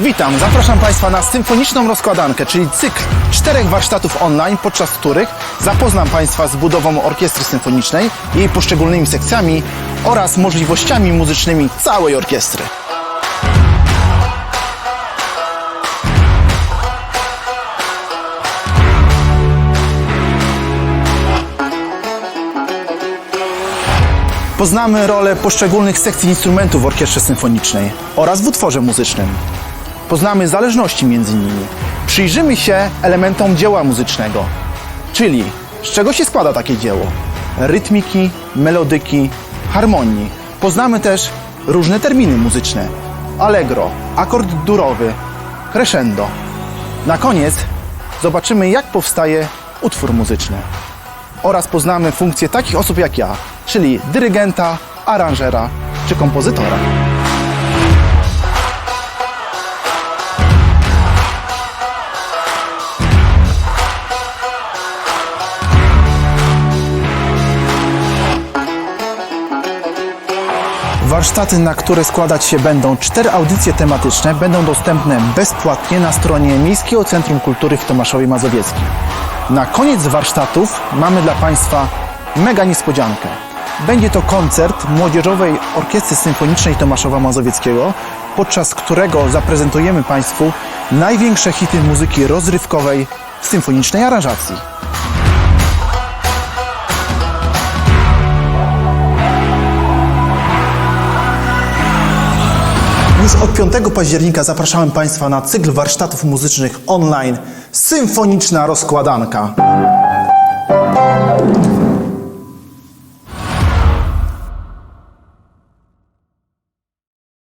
Witam, zapraszam Państwa na symfoniczną rozkładankę, czyli cykl czterech warsztatów online, podczas których zapoznam Państwa z budową orkiestry symfonicznej, jej poszczególnymi sekcjami oraz możliwościami muzycznymi całej orkiestry. Poznamy rolę poszczególnych sekcji instrumentów w orkiestrze symfonicznej oraz w utworze muzycznym. Poznamy zależności między nimi. Przyjrzymy się elementom dzieła muzycznego, czyli z czego się składa takie dzieło. Rytmiki, melodyki, harmonii. Poznamy też różne terminy muzyczne. Allegro, akord durowy, crescendo. Na koniec zobaczymy jak powstaje utwór muzyczny oraz poznamy funkcje takich osób jak ja, czyli dyrygenta, aranżera czy kompozytora. Warsztaty, na które składać się będą cztery audycje tematyczne, będą dostępne bezpłatnie na stronie Miejskiego Centrum Kultury w Tomaszowie Mazowieckim. Na koniec warsztatów mamy dla Państwa mega niespodziankę. Będzie to koncert Młodzieżowej Orkiestry Symfonicznej Tomaszowa Mazowieckiego, podczas którego zaprezentujemy Państwu największe hity muzyki rozrywkowej w symfonicznej aranżacji. Już od 5 października zapraszałem Państwa na cykl warsztatów muzycznych online Symfoniczna Rozkładanka.